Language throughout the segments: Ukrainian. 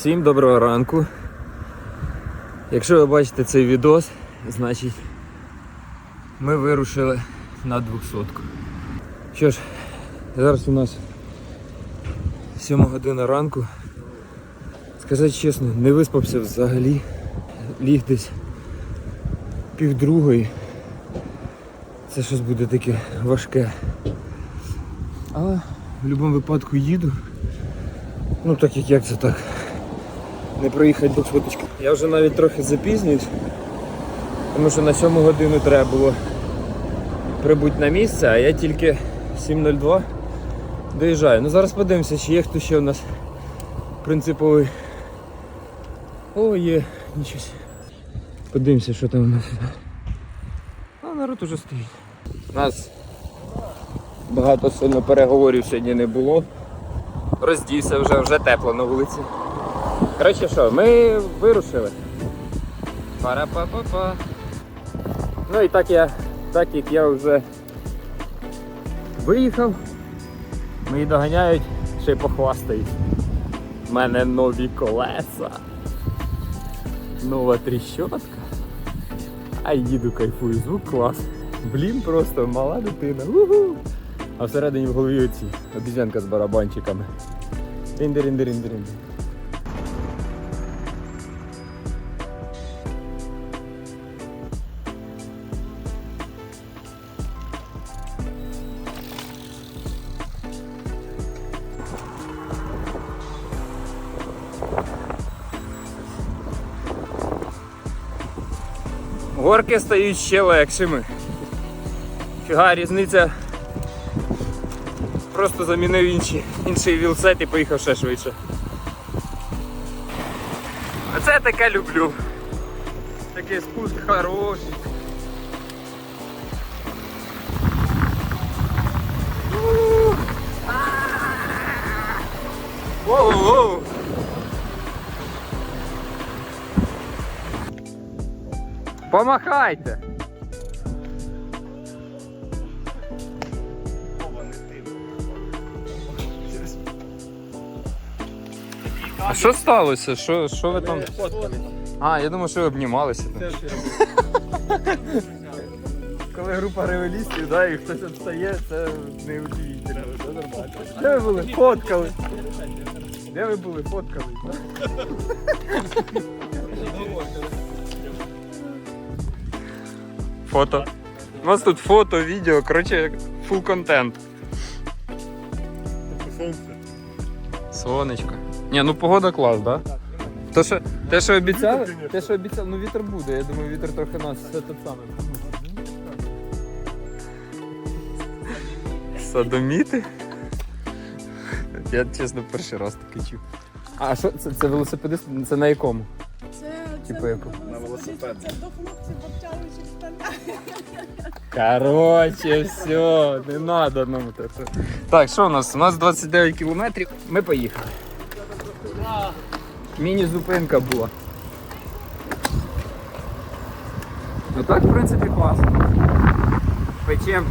Всім доброго ранку. Якщо ви бачите цей відос, значить ми вирушили на 200. Що ж, зараз у нас 7 година ранку. Сказати чесно, не виспався взагалі. Ліг десь півдругої. Це щось буде таке важке. Але в будь-якому випадку їду. Ну так як як це так. Не проїхати до швидочки. Я вже навіть трохи запізнююсь, тому що на 7 годину треба було прибути на місце, а я тільки 7.02 доїжджаю. Ну зараз подивимося, чи є хто ще у нас принциповий. О, є, нічого. Подивимося, що там у нас. А народ уже стоїть. У нас багато сильно переговорів сьогодні не було. Роздівся вже, вже тепло на вулиці. Коротше що, ми вирушили. Пара-па-па-па. Ну і так я, так як я вже виїхав, мої доганяють, ще й похвастають. У мене нові колеса. Нова тріщотка. А їду кайфую, звук клас. Блін, просто мала дитина. Уху. А всередині в голові оці обізянка з барабанчиками. Ріндер-ріндер-ріндер-ріндер. Горки стають ще легшими. Фіга різниця. Просто замінив інші, інший вілсет і поїхав ще швидше. А це таке люблю. Такий спуск хороший. Воу-воу. Помахайте! А що сталося? Що, що ви там? А, я думаю, що ви обнімалися. там. Коли група ревелістів, да, і хтось відстає, це не удивительно. Це нормально. Де ви були? Фоткали. Де ви були? Фоткали. Фото. У нас тут фото, відео, коротше, фул контент. Сонечко. Ні, ну погода клас, да? То, що, те, що обіцяли, те, що обіцяли, ну вітер буде. Я думаю, вітер трохи нас все те саме. Садоміти? Я чесно перший раз таке чув. А що це, це велосипедист? Це на якому? Це, Типу це, яку? на велосипед. Це до хлопців штанах. Короче, все, не надо нам вот это. Так, що у нас? У нас 29 кілометрів, ми поїхали. Міні-зупинка була. Ну так, в принципі, класно. Печем.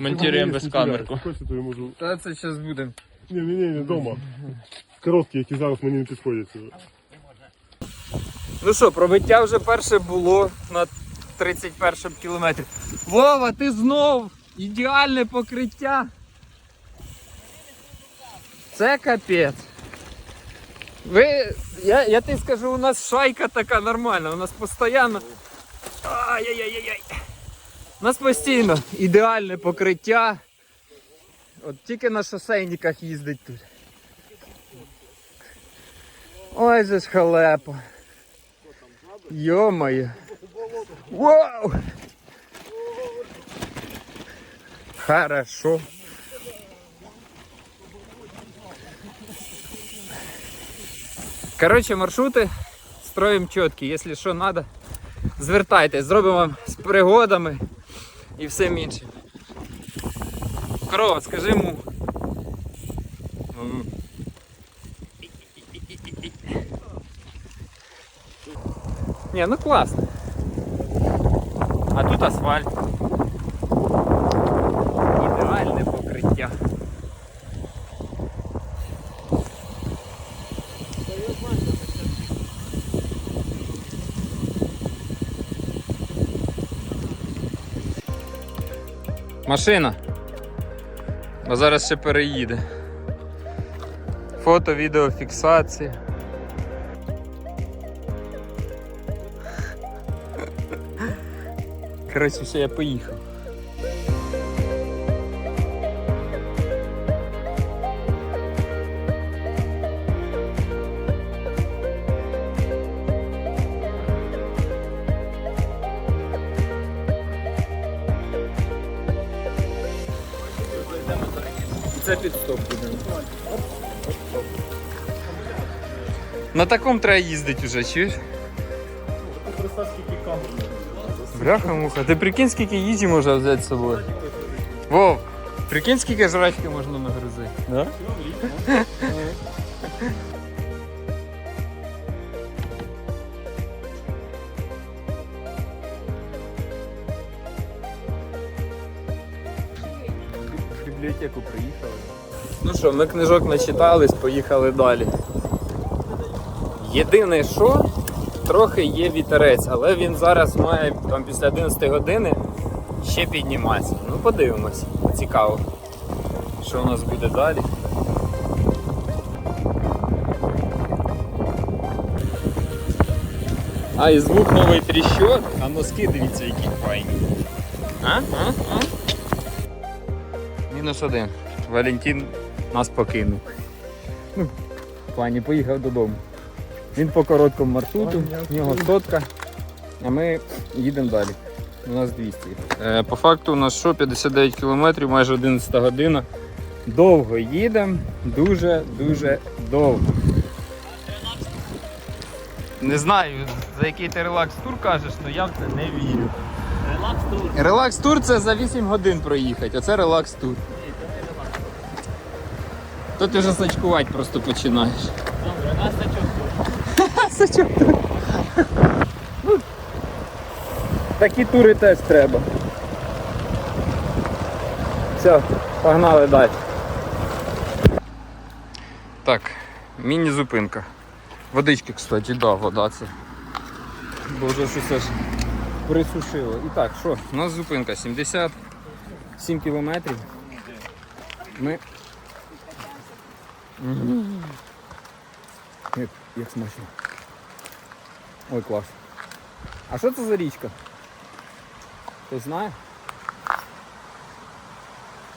Монтируємо без камерку. Хочете, то я можу. Та це зараз будемо. Ні, ні, ні, ні, вдома. Короткі, які зараз мені не підходять. Ну що, пробиття вже перше було на 31 кілометрі. Вова, ти знов! Ідеальне покриття. Це капець. Ви, я, я тобі скажу, у нас шайка така нормальна, у нас постійно. Ай-яй-яй-яй. У нас постійно ідеальне покриття. От тільки на шосейниках їздить тут. Ой, же ж халепа. Ё-моё. Вау! Хорошо. Короче, маршрути строим чіткі. Якщо що надо, звертайтесь, зробимо вам з пригодами і всім іншим. Корова, скажи му. Ні, ну класно. А тут асфальт. Ідеальне покриття. Машина. Бо зараз ще переїде. Фото, відео, фіксація. Коротше, все, я поїхав. Це підстоп буде. На такому треба їздити вже, чуєш? Представь, скільки камер. Бляха муха, ти прикинь, скільки їжі можна взяти з собою. Вов, прикинь, скільки жрачки можна нагрузити. Да? В бібліотеку приїхали. Ну що, ми книжок начитались, поїхали далі. Єдине, що трохи є вітерець, але він зараз має там після 11 години ще підніматися. Ну, подивимось. Цікаво, що у нас буде далі. А, і звук новий тріщот, а носки дивіться, які файні. А? А? А? Мінус один. Валентин нас покинув. Ну, в плані поїхав додому. Він по короткому маршруту, в нього сотка, а ми їдемо далі. У нас 200. Е, по факту у нас що 59 кілометрів, майже 11 година. Довго їдемо, дуже-дуже довго. Не знаю, за який ти релакс-тур кажеш, але я в це не вірю. Релакс-тур. Релакс-тур це за 8 годин проїхати, а це релакс-тур. То ти вже сачкувати просто починаєш. Сачок. Ну, Такі тури теж треба. Все, погнали далі. Так, міні-зупинка. Водички, кстати, да, вода це. Бо вже щось аж присушило. І так, що? У нас зупинка 77 кілометрів. Ми. Як, як смачно. Ой, клас. А що це за річка? Хто знає?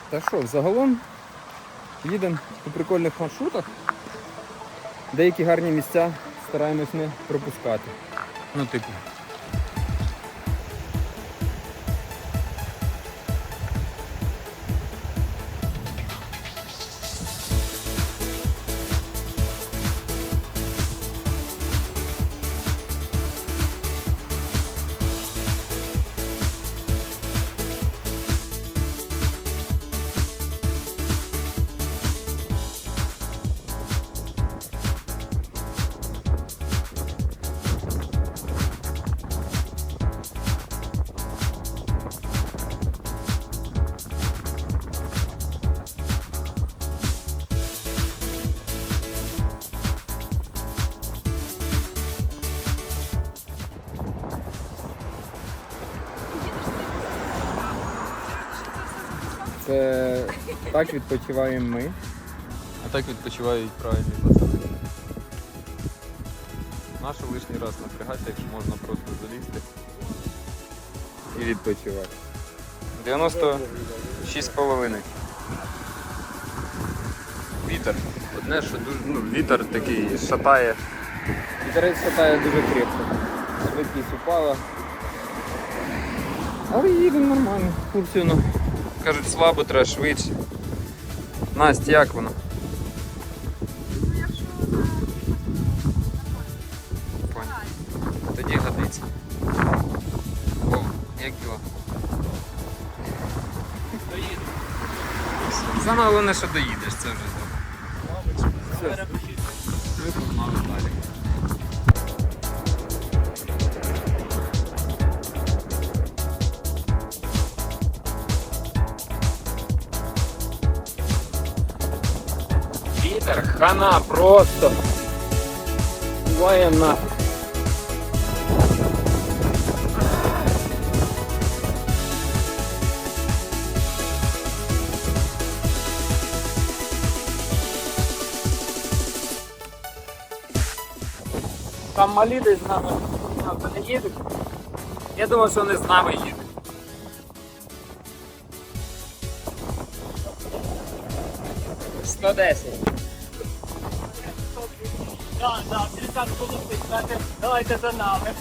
Та що, взагалом їдемо по прикольних маршрутах. Деякі гарні місця стараємось не пропускати. Ну, типу. Так відпочиваємо ми. А так відпочивають правильні пацани. Нащо лишній раз напрягатися, якщо можна просто залізти і відпочивати. 96,5. Вітер. Одне, що дуже, ну, вітер такий шатає. Вітерець шатає дуже крепко. Швидкість упала. Але їдемо нормально. Ну, кажуть, слабо, треба швидше. Настя, як воно? Тоді годиться. О, як діло? Саме головне, що доїдеш, це вже добре. Все. Ми погнали далі. Вітер хана просто. Буває. Там малі десь з нами не їдуть. Я думаю, що вони з нами їдуть. Сто десять. Так, так, тридцятку лупить, знаєте, давайте за нами.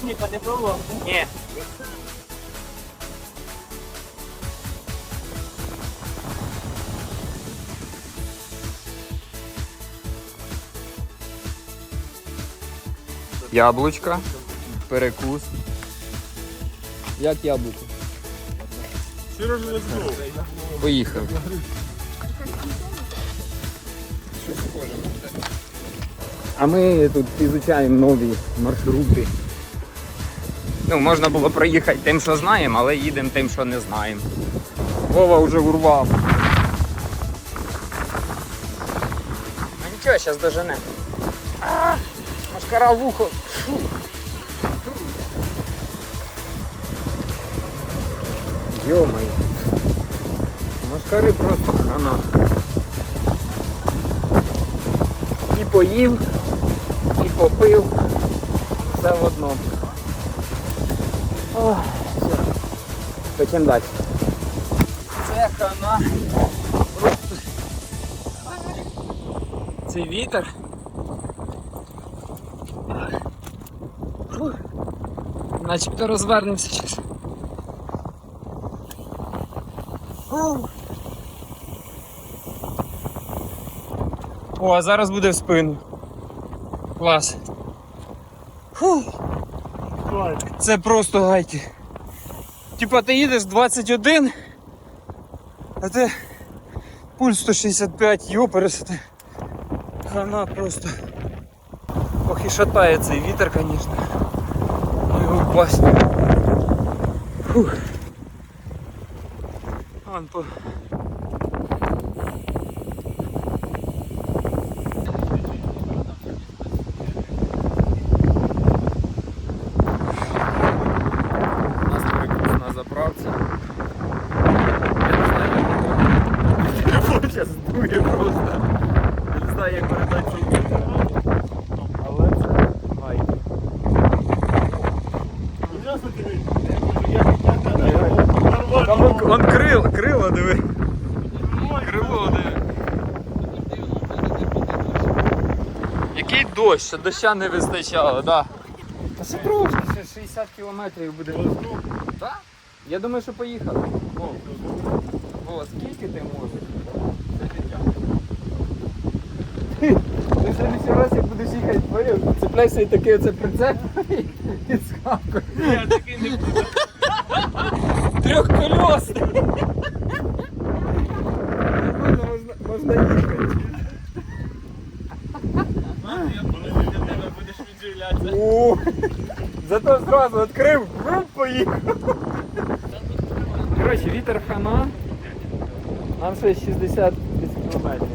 Сміха не було. Ні. Яблучка, перекус. Як яблуко? Сережа, let's go. Поїхав. А ми тут ізучаємо нові маршрути. Ну, можна було проїхати тим, що знаємо, але їдемо тим, що не знаємо. Вова вже урвав. Ну нічого, зараз дожене. Машкара в ухо. Фу. Йо-моє. Машкари просто хана. І поїв, попив. Все в одному. Все. Потім далі. Це хана. Просто. Цей вітер. Начебто розвернемося зараз. О, а зараз буде в спину. Клас. Фух. Це просто гайки. Типа ти їдеш 21, а ти пульс 165, йо пересити. Хана просто. Ох і шатає цей вітер, звісно. Його впасть. Фух. Вон по... У нас перекус на заправці. Я не знаю, як телефон зараз дує просто. Я не знаю, як передати цей вітер. Але це гайки. Ясно тобі? Я- я- я- я- Там он, он крило диви. Крило диви. Який дощ, що доща не вистачало, да. Та ще трошки, ще 60 кілометрів буде. Так? Я думаю, що поїхали. О, скільки ти можеш? Це. Ти в следующий раз, як будеш їхати, поняв, цепляйся і такий оце прицеп і скакуй. Я такий не буду. Трьохколесний. Можна, можна, можна їхати. Для тебе будеш відживлятися. Зато зразу відкрив, поїхав. Коротше, вітер хана. Нам ще 60 кілометрів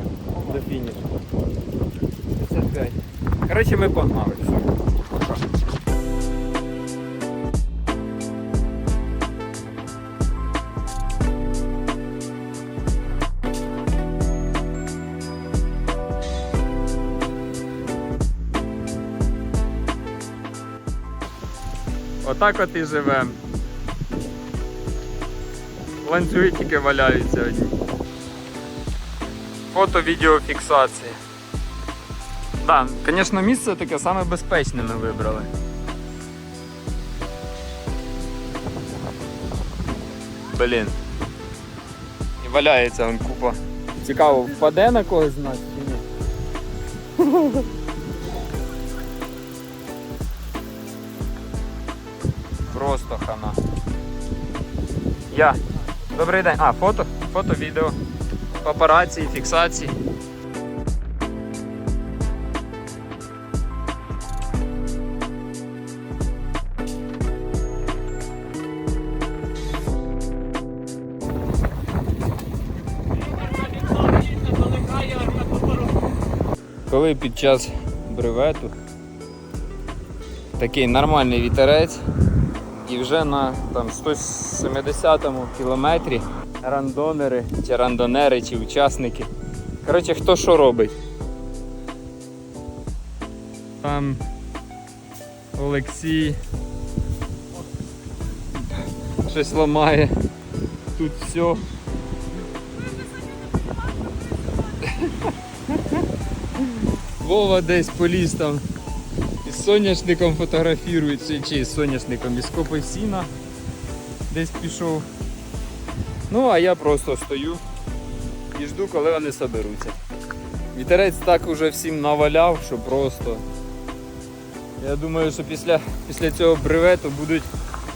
до фінішу. 55. Коротше, ми погнали. Отак от і живемо. Ланцюги тільки валяються одні. Фото, відеофіксація. Так, да, звісно, місце таке саме безпечне ми вибрали. Блін. І валяється он купа. Цікаво, впаде на когось з нас чи ні? Я. Добрий день. А, фото? Фото, відео. Папарації, фіксації. коли під час бревету такий нормальний вітерець, і вже на там 170 кілометрі рандонери чи рандонери чи учасники. Коротше, хто що робить. Там Олексій щось ламає. Тут все. Вова десь поліз там соняшником фотографірується, чи з соняшником із копи сіна десь пішов. Ну, а я просто стою і жду, коли вони соберуться. Вітерець так уже всім наваляв, що просто. Я думаю, що після, після цього бревету будуть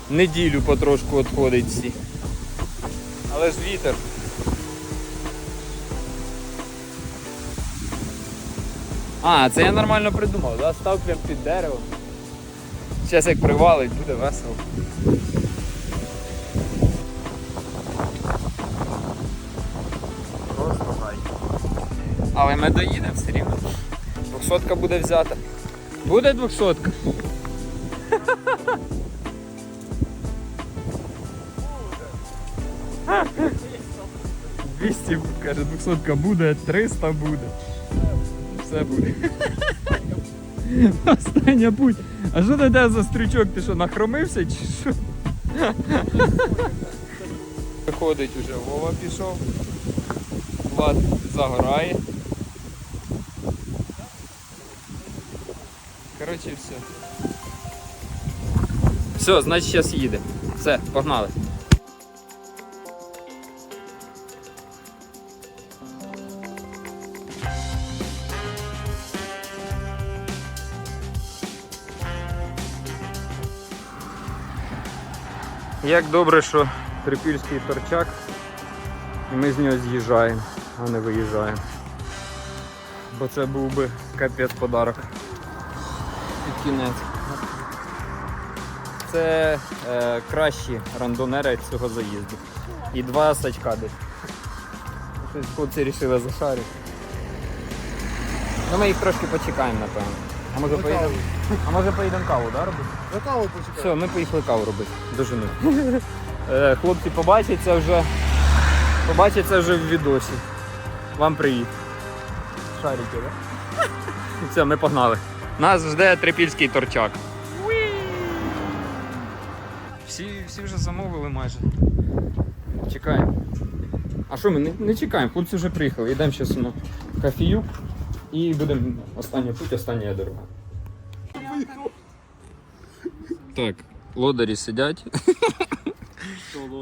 неділю потрошку відходить всі. Але ж вітер. А, це я нормально придумав, да? став прям під деревом. Зараз як привалить, буде весело. Просто гай. Але ми доїдемо все рівно. Двохсотка буде взята. Буде двохсотка? Двісті, каже, двохсотка буде, 300 буде. Все буде. Остання путь. А що ти де за стрічок? Ти що, нахромився чи що? Виходить уже Вова пішов. Влад загорає. Коротше, все. Все, значить зараз їде. Все, погнали. Як добре, що трипільський торчак, і ми з нього з'їжджаємо, а не виїжджаємо. Бо це був би капець подарок. Під кінець. Це е, кращі рандонери цього заїзду. І два сачка десь. Хлопці вирішили зашарити. Ну ми їх трошки почекаємо, напевно. А може поїдемо? А може поїдемо каву, да, робити? За каву почекай. Все, ми поїхали каву робити. Дожину. Е, Хлопці побачать це вже. Побачать це вже в відосі. Вам привіт. Шарики, да? Все, ми погнали. Нас жде трипільський торчак. Всі, всі вже замовили майже. Чекаємо. А що ми не, не чекаємо, хлопці вже приїхали. Йдемо зараз на кофеюк і будемо остання путь, остання дорога. Так, лодарі сидять.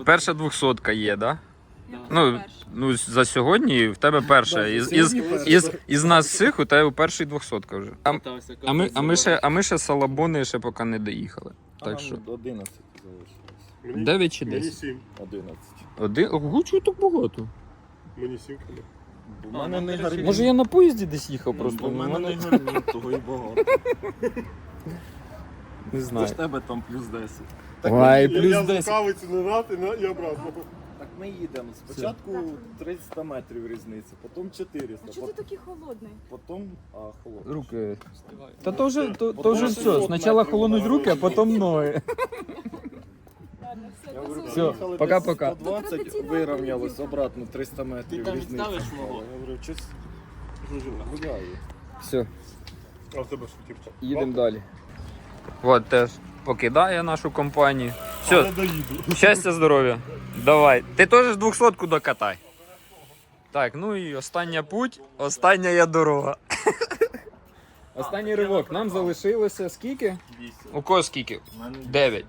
Перша двохсотка є, так? Да? Ну, ну, за сьогодні в тебе перша. Із, із, із, із нас всіх у тебе перший двохсотка вже. А, а, ми, а, ми ще, а ми ще салабони ще поки не доїхали. Так що. 11 залишилось. 9 чи 10? 7. 11. Один? Ого, чого так багато? Мені 7 км. У мене не гармін. Може я на поїзді десь їхав просто? У Ну, мене мене- не гармін, того і багато. Не Це знаю. ж тебе там плюс 10. Ой, плюс я 10. з кавиці назад і, на, і обратно. Так ми їдемо. Спочатку 300 метрів різниця, потім 400, А чого ти такий холодний? потім а, холодно. Руки. Та то вже, то, то вже все. Спочатку холонуть руки, а потім ноги. Ладно, все, Я говорю, до пока-пока. 120 вирівнялось обратно 300 метрів там різниця. ставиш стала. мого? Я говорю, щось гуляю. Все, А в тебе що типу? їдемо далі. От теж покидає нашу компанію. Все, щастя, здоров'я. Давай. Ти теж 200 докатай. Так, ну і остання путь, остання я дорога. Останній ривок. Нам залишилося скільки? У кого скільки? 9.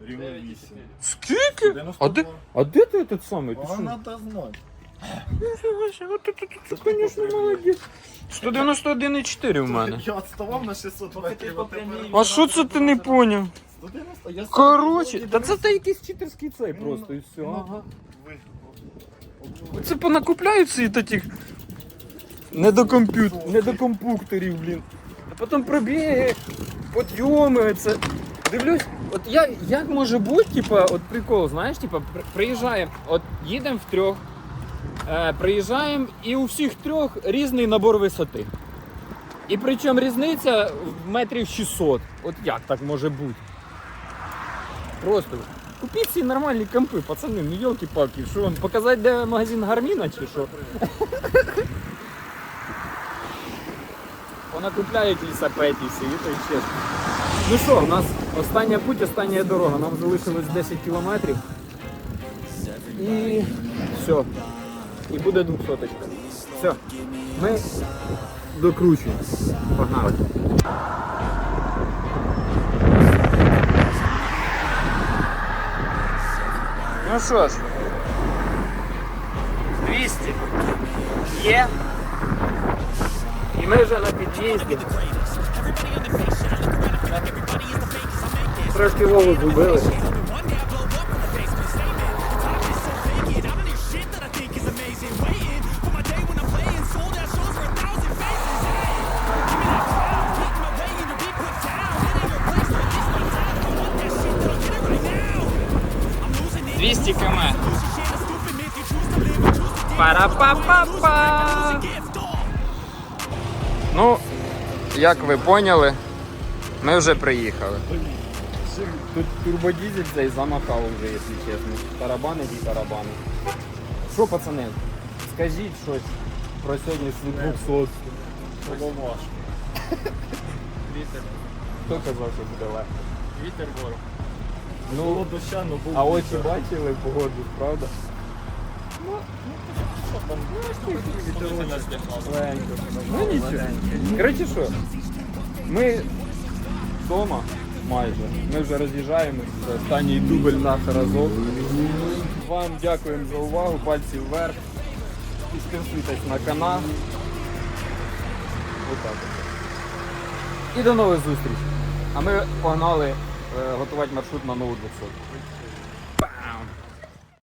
рівно 8. Скільки? А де, а де ти тут самий? Ти що? Вона та знати. Ти, звісно, молодець. 191,4 у мене. Я відставав на 600 метрів. а тепер А що це ти не поняв? 190, я Коротше, та це та якийсь читерський цей просто і все. Ага. Це понакупляються і таких недокомп'ют, недокомпукторів, блін. А потім пробіги, подйоми, це. Дивлюсь, от я, як може бути, типа, от прикол, знаєш, типа, при- приїжджаємо, от їдемо в трьох, приїжджаємо і у всіх трьох різний набор висоти. І причому різниця в метрів 600. От як так може бути? Просто купіть ці нормальні компи, пацани, ну йолки-палки, що вам показати, де магазин Гарміна чи що? Понакупляють лісапеті всі, і то й чесно. Ну що, у нас остання путь, остання дорога. Нам залишилось 10 кілометрів. І все. І буде двохсоточка. Все. Ми докручуємо. Погнали. Ну що ж, 200 є. І ми вже на під'їзді. Трошки Вову зубили. Пара-па-па-па. Ну, як ви поняли, ми вже приїхали. Тут турбодізель цей замахав вже, якщо чесно. Тарабани і тарабани. Що, пацани, скажіть щось про сьогоднішню 200. Було важко. Вітер. Хто казав, що буде легко? Вітер ворог. Ну, доща, ну був а очі бачили погоду, правда? Ну нічого. Коротше що, ми вдома майже. Ми вже роз'їжджаємось. Це останній дубль наш разом. Вам дякуємо за увагу, пальці вверх. Підписуйтесь на канал. Отак. от. І до нових зустрічей. А ми погнали е, готувати маршрут на нову 200.